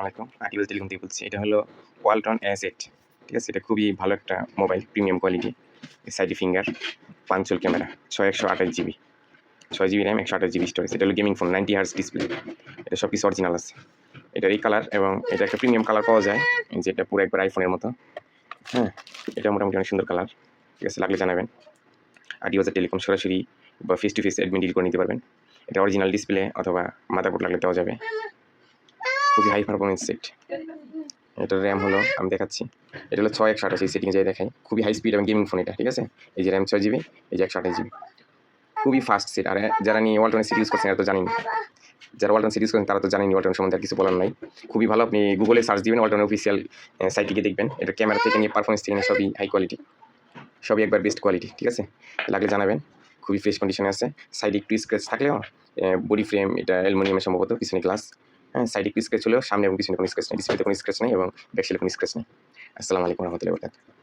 আলাইকুম আটিউল থেকে বলছি, এটা হলো ওয়ালটন এইট ঠিক আছে? এটা খুবই ভালো একটা mobile premium quality সাইডি finger punch hole camera ছয় একশো আঠাশ জিবি ছয় জিবি র্যাম একশো আঠাশ জিবি স্টোরেজ এটা হলো gaming phone ninety hertz display এটা সব কিছু অরিজিনাল আছে। এটার এই কালার এবং এটা একটা প্রিমিয়াম কালার পাওয়া যায়। যেটা পুরো একবার আইফোনের মতো। হ্যাঁ এটা মোটামুটি অনেক সুন্দর কালার ঠিক আছে? লাগলে জানাবেন। আডিওজা টেলিকম সরাসরি বা face to face admin deal করে নিতে পারবেন। এটা অরিজিনাল ডিসপ্লে অথবা মাদারবোর্ড লাগলে দেওয়া যাবে। খুবই হাই পারফরমেন্স সেট এটার র্যাম হলো, আমি দেখাচ্ছি। এটা হলো ছয় একশো আঠাশ এই সেটিং যাই দেখাই। খুবই হাই স্পিড এবং গেমিং ফোন এটা, ঠিক আছে? এই যে র্যাম ছয় জিবি এই যে একশো আঠাশ জিবি খুবই ফাস্ট সেট আর যারা নিয়ে ওয়ালটনের সিট ইউজ করছেন, এরা তো জানেন। যারা ওয়ালটন সিট ইউজ করেন, তারা তো জানেন ওয়ালটন সম্বন্ধে আর কিছু বলার নাই। খুবই ভালো, আপনি গুগলে সার্চ দিবেন ওয়ালটনের অফিসিয়াল সাইটে গিয়ে দেখবেন। এটা ক্যামেরা থেকে নিয়ে পারফরমেন্স থেকে নিয়ে সবই হাই কোয়ালিটি সবই একবার বেস্ট কোয়ালিটি ঠিক আছে? লাগলে জানাবেন। খুবই ফ্রেশ কন্ডিশনে আছে। সাইডে একটু স্ক্র্যাচ থাকলেও বডি ফ্রেম এটা অ্যালুমিনিয়ামের সম্ভবত, পিছনে গ্লাস হ্যাঁ সাইডে একটু স্ক্র্যাচ হলেও সামনে এবং পিছনে কোনো স্ক্র্যাচ নেই ডিসপ্লেতে কোনো স্ক্র্যাচ নেই এবং ব্যাকসাইডে কোনো স্ক্র্যাচ নেই। আসসালামু আলাইকুম রহমতুল্লাহ